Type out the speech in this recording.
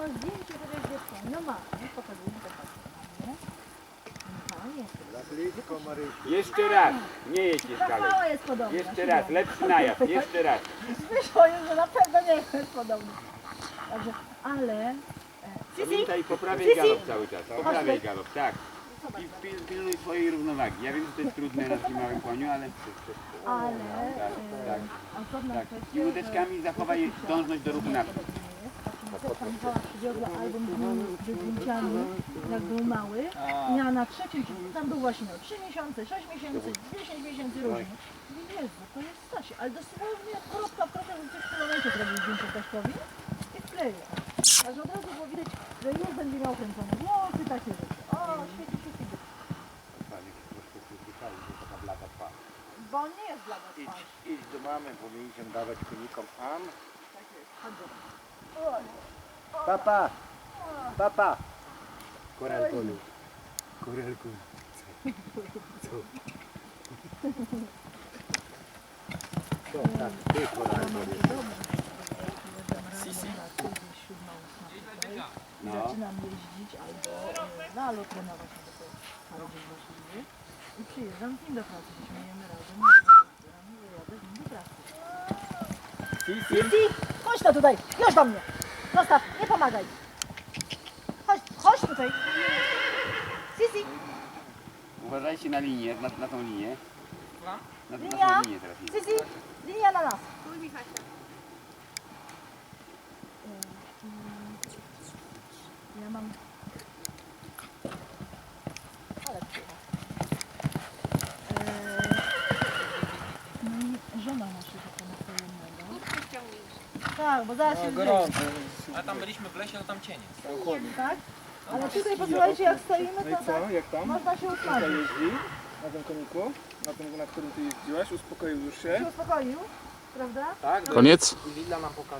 ma zdjęcie chociaż dziecka. No ma, nie pokazuję, pokazuję. nie? No. Za blisko Marysi. Jeszcze raz, nie jedziesz dalej. Rafała jest podobna. Jeszcze raz, lepszy najazd, jeszcze raz. Wyszło już, że na pewno nie jest podobny. Także, ale... e, Pamiętaj, poprawiaj galop cały czas, poprawiaj galop, tak. I pil- pilnuj swojej równowagi. Ja wiem, że to jest trudne na takim małym koniu, ale... Ale... Tak, e, tak. Tak. I łódeczkami zachowaj dążność do ruchu naprzód. Pani Wała przywiozła album z zdjęciami, jak był mały. I ja na trzecim, tam był właśnie no, 3 miesiące, 6 miesięcy, 10 miesięcy różnie. I Jezu, to jest Stasie, ale dosłownie kropka w kropkę, że coś w kilometrze zrobił zdjęcie Staśkowi i wkleił. Także od razu było widać, że już będzie miał kręcone włosy, takie rzeczy. O, świeci, świeci. Bo on nie jest dla nas Idź, twarz. idź do mamy, bo my idziemy dawać konikom am. Tak jest, chodź do nas. Papa! Papa! Koralkolu. Koralkolu. To tak, ty koral No. Zaczynam jeździć albo e, na lot trenować na taką bardziej właściwie. I przyjeżdżam z nim do pracy, śmiejemy razem. Rano jadę z nim do pracy. Sisi, chodź no tutaj, już do mnie. Zostaw, nie pomagaj. Chodź, chodź tutaj. Sisi, Uważajcie na linię, na, na tą linię. Na, na tą linię teraz. Sisi, linia na nas. Ja mam... Ale przyjechał. Eee, No i żona nasza taka nastolennego. Tak, bo zaraz się gorąco. A tam byliśmy w lesie, to tam cień jest. Chłodno. Tak? Ale tutaj posłuchajcie jak stoimy, No i to co, tak jak tam? można się usmażyć. jeździ, na tym koniku, na tym, na którym ty jeździłaś, uspokoił już się. Się uspokoił, prawda? Tak? Koniec? Willa nam pokazała.